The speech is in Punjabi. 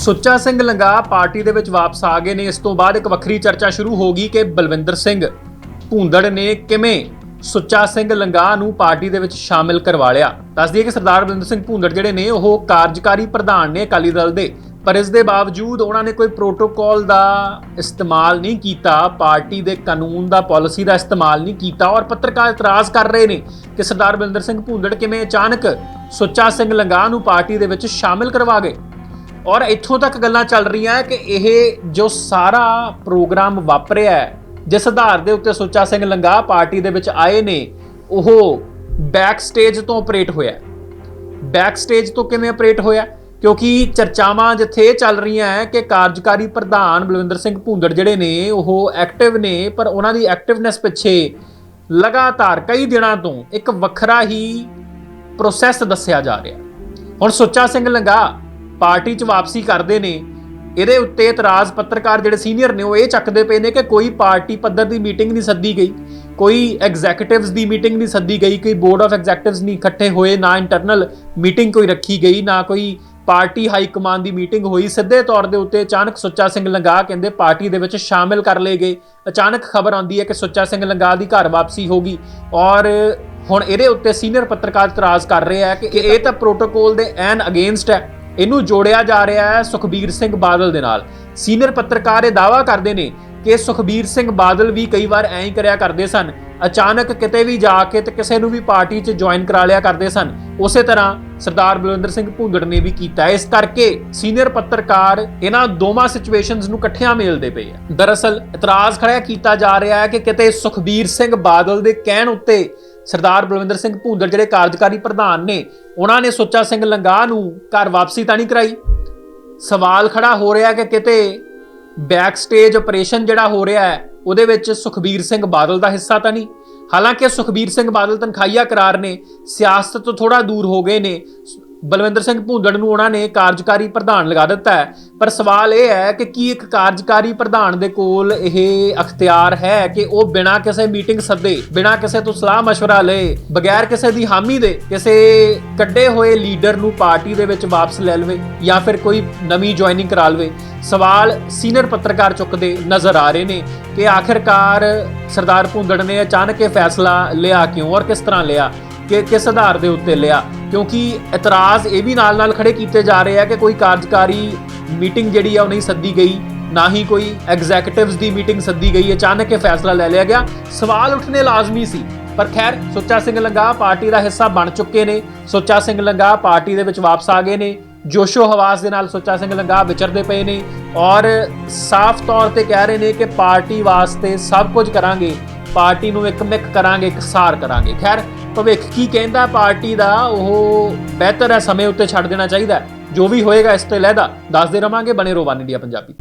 ਸੁੱਚਾ ਸਿੰਘ ਲੰਗਾ ਪਾਰਟੀ ਦੇ ਵਿੱਚ ਵਾਪਸ ਆ ਗਏ ਨੇ। ਇਸ ਤੋਂ ਬਾਅਦ ਇੱਕ ਵੱਖਰੀ ਚਰਚਾ ਸ਼ੁਰੂ ਹੋ ਗਈ ਕਿ ਬਲਵਿੰਦਰ ਸਿੰਘ ਭੂੰਦੜ ਨੇ ਕਿਵੇਂ ਸੁੱਚਾ ਸਿੰਘ ਲੰਗਾ ਨੂੰ ਪਾਰਟੀ ਦੇ ਵਿੱਚ ਸ਼ਾਮਿਲ ਕਰਵਾ ਲਿਆ। ਦੱਸ ਦਈਏ ਕਿ ਸਰਦਾਰ ਬਲਵਿੰਦਰ ਸਿੰਘ ਭੂੰਦੜ ਜਿਹੜੇ ਨੇ, ਉਹ ਕਾਰਜਕਾਰੀ ਪ੍ਰਧਾਨ ਨੇ ਅਕਾਲੀ ਦਲ ਦੇ। ਪਰ ਇਸ ਦੇ ਬਾਵਜੂਦ ਉਹਨਾਂ ਨੇ ਕੋਈ ਪ੍ਰੋਟੋਕਾਲ ਦਾ ਇਸਤੇਮਾਲ ਨਹੀਂ ਕੀਤਾ, ਪਾਰਟੀ ਦੇ ਕਾਨੂੰਨ ਦਾ ਪਾਲਿਸੀ ਦਾ ਇਸਤੇਮਾਲ ਨਹੀਂ ਕੀਤਾ ਔਰ ਪੱਤਰਕਾਰ ਇਤਰਾਜ਼ ਕਰ ਰਹੇ ਨੇ ਕਿ ਸਰਦਾਰ ਬਲਵਿੰਦਰ ਸਿੰਘ ਭੂੰਦੜ ਕਿਵੇਂ ਅਚਾਨਕ ਸੁੱਚਾ ਸਿੰਘ ਲੰਗਾ ਨੂੰ ਪਾਰਟੀ ਦੇ ਵਿੱਚ ਸ਼ਾਮਿਲ ਕਰਵਾ ਗਏ। ਔਰ ਇੱਥੋਂ ਤੱਕ ਗੱਲਾਂ ਚੱਲ ਰਹੀਆਂ ਹੈ ਕਿ ਇਹ ਜੋ ਸਾਰਾ ਪ੍ਰੋਗਰਾਮ ਵਾਪਰਿਆ ਹੈ, ਜਿਸ ਆਧਾਰ ਦੇ ਉੱਤੇ ਸੁੱਚਾ ਸਿੰਘ ਲੰਗਾ ਪਾਰਟੀ ਦੇ ਵਿੱਚ ਆਏ ਨੇ ਉਹ ਬੈਕ ਸਟੇਜ ਤੋਂ ਆਪਰੇਟ ਹੋਇਆ ਬੈਕ ਸਟੇਜ ਤੋਂ ਕਿਵੇਂ ਆਪਰੇਟ ਹੋਇਆ? ਕਿਉਂਕਿ ਚਰਚਾਵਾਂ ਜਿੱਥੇ ਇਹ ਚੱਲ ਰਹੀਆਂ ਹੈ ਕਿ ਕਾਰਜਕਾਰੀ ਪ੍ਰਧਾਨ ਬਲਵਿੰਦਰ ਸਿੰਘ ਭੂੰਦੜ ਜਿਹੜੇ ਨੇ ਉਹ ਐਕਟਿਵ ਨੇ ਪਰ ਉਹਨਾਂ ਦੀ ਐਕਟਿਵਨੈਸ ਪਿੱਛੇ ਲਗਾਤਾਰ ਕਈ ਦਿਨਾਂ ਤੋਂ ਇੱਕ ਵੱਖਰਾ ਹੀ ਪ੍ਰੋਸੈਸ ਦੱਸਿਆ ਜਾ ਰਿਹਾ ਹੁਣ ਸੁੱਚਾ ਸਿੰਘ ਲੰਗਾ ਪਾਰਟੀ 'ਚ ਵਾਪਸੀ ਕਰਦੇ ਨੇ, ਇਹਦੇ ਉੱਤੇ ਇਤਰਾਜ਼ ਪੱਤਰਕਾਰ ਜਿਹੜੇ ਸੀਨੀਅਰ ਨੇ ਉਹ ਇਹ ਚੱਕਦੇ ਪਏ ਨੇ ਕਿ ਕੋਈ ਪਾਰਟੀ ਪੱਧਰ ਦੀ ਮੀਟਿੰਗ ਨਹੀਂ ਸੱਦੀ ਗਈ, ਕੋਈ ਐਗਜੈਕਟਿਵਸ ਦੀ ਮੀਟਿੰਗ ਨਹੀਂ ਸੱਦੀ ਗਈ, ਕੋਈ ਬੋਰਡ ਆਫ ਐਗਜੈਕਟਿਵਸ ਨਹੀਂ ਇਕੱਠੇ ਹੋਏ, ਨਾ ਇੰਟਰਨਲ ਮੀਟਿੰਗ ਕੋਈ ਰੱਖੀ ਗਈ, ਨਾ ਕੋਈ ਪਾਰਟੀ ਹਾਈ ਕਮਾਂਡ ਦੀ ਮੀਟਿੰਗ ਹੋਈ। ਸਿੱਧੇ ਤੌਰ ਦੇ ਉੱਤੇ ਅਚਾਨਕ ਸੁੱਚਾ ਸਿੰਘ ਲੰਗਾ ਕਹਿੰਦੇ ਪਾਰਟੀ ਦੇ ਵਿੱਚ ਸ਼ਾਮਿਲ ਕਰ ਲਏ ਗਏ। ਅਚਾਨਕ ਖਬਰ ਆਉਂਦੀ ਹੈ ਕਿ ਸੁੱਚਾ ਸਿੰਘ ਲੰਗਾ ਦੀ ਘਰ ਵਾਪਸੀ ਹੋਗੀ ਔਰ ਹੁਣ ਇਹਦੇ ਉੱਤੇ ਸੀਨੀਅਰ ਪੱਤਰਕਾਰ ਇਤਰਾਜ਼ ਕਰ ਰਹੇ ਹੈ ਕਿ ਇਹ ਤਾਂ ਪ੍ਰੋਟੋਕੋਲ ਦੇ ਐਨ ਅਗੇਂਸਟ ਹੈ। ਇਹਨੂੰ ਜੋੜਿਆ ਜਾ ਰਿਹਾ ਹੈ ਸੁਖਬੀਰ ਸਿੰਘ ਬਾਦਲ ਦੇ ਨਾਲ। ਸੀਨੀਅਰ ਪੱਤਰਕਾਰ ਇਹ ਦਾਵਾ ਕਰਦੇ ਨੇ ਕਿ ਸੁਖਬੀਰ ਸਿੰਘ ਬਾਦਲ ਵੀ ਕਈ ਵਾਰ ਐਂ ਹੀ ਕਰਿਆ ਕਰਦੇ ਸਨ। ਅਚਾਨਕ ਕਿਤੇ ਵੀ ਜਾ ਕੇ ਤੇ ਕਿਸੇ ਨੂੰ ਵੀ ਪਾਰਟੀ 'ਚ ਜੁਆਇਨ ਕਰਾ ਲਿਆ ਕਰਦੇ ਸਨ। ਉਸੇ ਤਰ੍ਹਾਂ ਸਰਦਾਰ ਬਲਵਿੰਦਰ ਸਿੰਘ ਭੁੰਦੜ ਨੇ ਵੀ ਕੀਤਾ। ਇਸ ਕਰਕੇ ਸੀਨੀਅਰ ਪੱਤਰਕਾਰ ਇਹਨਾਂ ਦੋਵਾਂ ਸਿਚੁਏਸ਼ਨਸ ਨੂੰ ਇਕੱਠਿਆਂ ਮੇਲਦੇ ਪਏ ਆ। ਦਰਅਸਲ ਇਤਰਾਜ਼ ਖੜਿਆ ਕੀਤਾ ਜਾ ਰਿਹਾ ਹੈ ਕਿ ਕਿਤੇ ਸੁਖਬੀਰ ਸਿੰਘ ਬਾਦਲ ਦੇ ਕਹਿਣ ਉੱਤੇ ਸਰਦਾਰ ਬਲਵਿੰਦਰ ਸਿੰਘ ਭੂੰਦੜ ਜਿਹੜੇ ਕਾਰਜਕਾਰੀ ਪ੍ਰਧਾਨ ਨੇ, ਉਹਨਾਂ ਨੇ ਸੁੱਚਾ ਸਿੰਘ ਲੰਗਾ ਨੂੰ ਘਰ ਵਾਪਸੀ ਤਾਂ ਨਹੀਂ ਕਰਾਈ? ਸਵਾਲ ਖੜਾ ਹੋ ਰਿਹਾ ਕਿ ਕਿਤੇ ਬੈਕ ਸਟੇਜ ਆਪਰੇਸ਼ਨ ਜਿਹੜਾ ਹੋ ਰਿਹਾ ਹੈ, ਉਹਦੇ ਵਿੱਚ ਸੁਖਬੀਰ ਸਿੰਘ ਬਾਦਲ ਦਾ ਹਿੱਸਾ ਤਾਂ ਨਹੀਂ? ਹਾਲਾਂਕਿ ਸੁਖਬੀਰ ਸਿੰਘ ਬਾਦਲ ਤਨਖਾਹੀਆ ਕਰਾਰ ਨੇ, ਸਿਆਸਤ ਤੋਂ ਥੋੜਾ ਦੂਰ ਹੋ ਗਏ ਨੇ ਬਲਵਿੰਦਰ ਸਿੰਘ ਭੂੰਦੜ ਨੂੰ ਉਹਨਾਂ ਨੇ ਕਾਰਜਕਾਰੀ ਪ੍ਰਧਾਨ ਲਗਾ ਦਿੱਤਾ ਹੈ ਪਰ ਸਵਾਲ ਇਹ ਹੈ ਕਿ ਕੀ ਇੱਕ ਕਾਰਜਕਾਰੀ ਪ੍ਰਧਾਨ ਦੇ ਕੋਲ ਇਹ ਅਖਤਿਆਰ ਹੈ ਕਿ ਉਹ ਬਿਨਾਂ ਕਿਸੇ ਮੀਟਿੰਗ ਸੱਦੇ ਬਿਨਾਂ ਕਿਸੇ ਤੋਂ ਸਲਾਹ مشورہ ਲਏ ਬਗੈਰ ਕਿਸੇ ਦੀ ਹਾਮੀ ਦੇ ਕਿਸੇ ਕੱਢੇ ਹੋਏ ਲੀਡਰ ਨੂੰ ਪਾਰਟੀ ਦੇ ਵਿੱਚ ਵਾਪਸ ਲੈ ਲਵੇ ਜਾਂ ਫਿਰ ਕੋਈ ਨਵੀਂ ਜੁਆਇਨਿੰਗ ਕਰਾ ਲਵੇ ਸਵਾਲ ਸੀਨੀਅਰ ਪੱਤਰਕਾਰ ਚੁੱਕਦੇ ਨਜ਼ਰ ਆ ਰਹੇ ਨੇ ਕਿ ਆਖਿਰਕਾਰ ਸਰਦਾਰ ਭੁੰਦੜ ਨੇ ਅਚਾਨਕ ਇਹ ਫੈਸਲਾ ਲਿਆ ਕਿਉਂ ਔਰ ਕਿਸ ਤਰ੍ਹਾਂ ਲਿਆ ਕਿ ਕਿਸ ਆਧਾਰ ਦੇ ਉੱਤੇ ਲਿਆ? ਕਿਉਂਕਿ ਇਤਰਾਜ਼ ਇਹ ਵੀ ਨਾਲ-ਨਾਲ ਖੜੇ ਕੀਤੇ ਜਾ ਰਹੇ ਆ ਕਿ ਕੋਈ ਕਾਰਜਕਾਰੀ ਮੀਟਿੰਗ ਜਿਹੜੀ ਆ ਉਹ ਨਹੀਂ ਸੱਦੀ ਗਈ, ਨਾ ਹੀ ਕੋਈ ਐਗਜ਼ੀਕਿਊਟਿਵਸ ਦੀ ਮੀਟਿੰਗ ਸੱਦੀ ਗਈ। ਅਚਾਨਕ ਇਹ ਫੈਸਲਾ ਲੈ ਲਿਆ ਗਿਆ। ਸਵਾਲ ਉੱਠਣੇ ਲਾਜ਼ਮੀ ਸੀ, ਪਰ ਖੈਰ ਸੁੱਚਾ ਸਿੰਘ ਲੰਗਾ ਪਾਰਟੀ ਦਾ ਹਿੱਸਾ ਬਣ ਚੁੱਕੇ ਨੇ। ਸੁੱਚਾ ਸਿੰਘ ਲੰਗਾ ਪਾਰਟੀ ਦੇ ਵਿੱਚ ਵਾਪਸ ਆ ਗਏ ਨੇ। ਜੋਸ਼ੋ ਹਵਾਸ ਦੇ ਨਾਲ ਸੁੱਚਾ ਸਿੰਘ ਲੰਗਾ ਵਿਚਰਦੇ ਪਏ ਨੇ ਔਰ ਸਾਫ਼ ਤੌਰ ਤੇ ਕਹਿ ਰਹੇ ਨੇ ਕਿ ਪਾਰਟੀ ਵਾਸਤੇ ਸਭ ਕੁਝ ਕਰਾਂਗੇ। ਪਾਰਟੀ ਨੂੰ ਇੱਕ ਮਿੱਕ ਕਰਾਂਗੇ, ਇੱਕ ਸਾਰ ਕਰਾਂਗੇ। ਖੈਰ ਭਵਿੱਖ ਕੀ ਕਹਿੰਦਾ ਪਾਰਟੀ ਦਾ, ਉਹ ਬਿਹਤਰ ਹੈ, ਸਮੇਂ ਉੱਤੇ ਛੱਡ ਦੇਣਾ ਚਾਹੀਦਾ ਜੋ ਵੀ ਹੋਏਗਾ ਇਸ ਤੇ ਲਹਿਦਾ। ਦੱਸਦੇ ਰਵਾਂਗੇ, ਬਣੇ ਰੋ ਵਨ ਇੰਡੀਆ ਪੰਜਾਬੀ।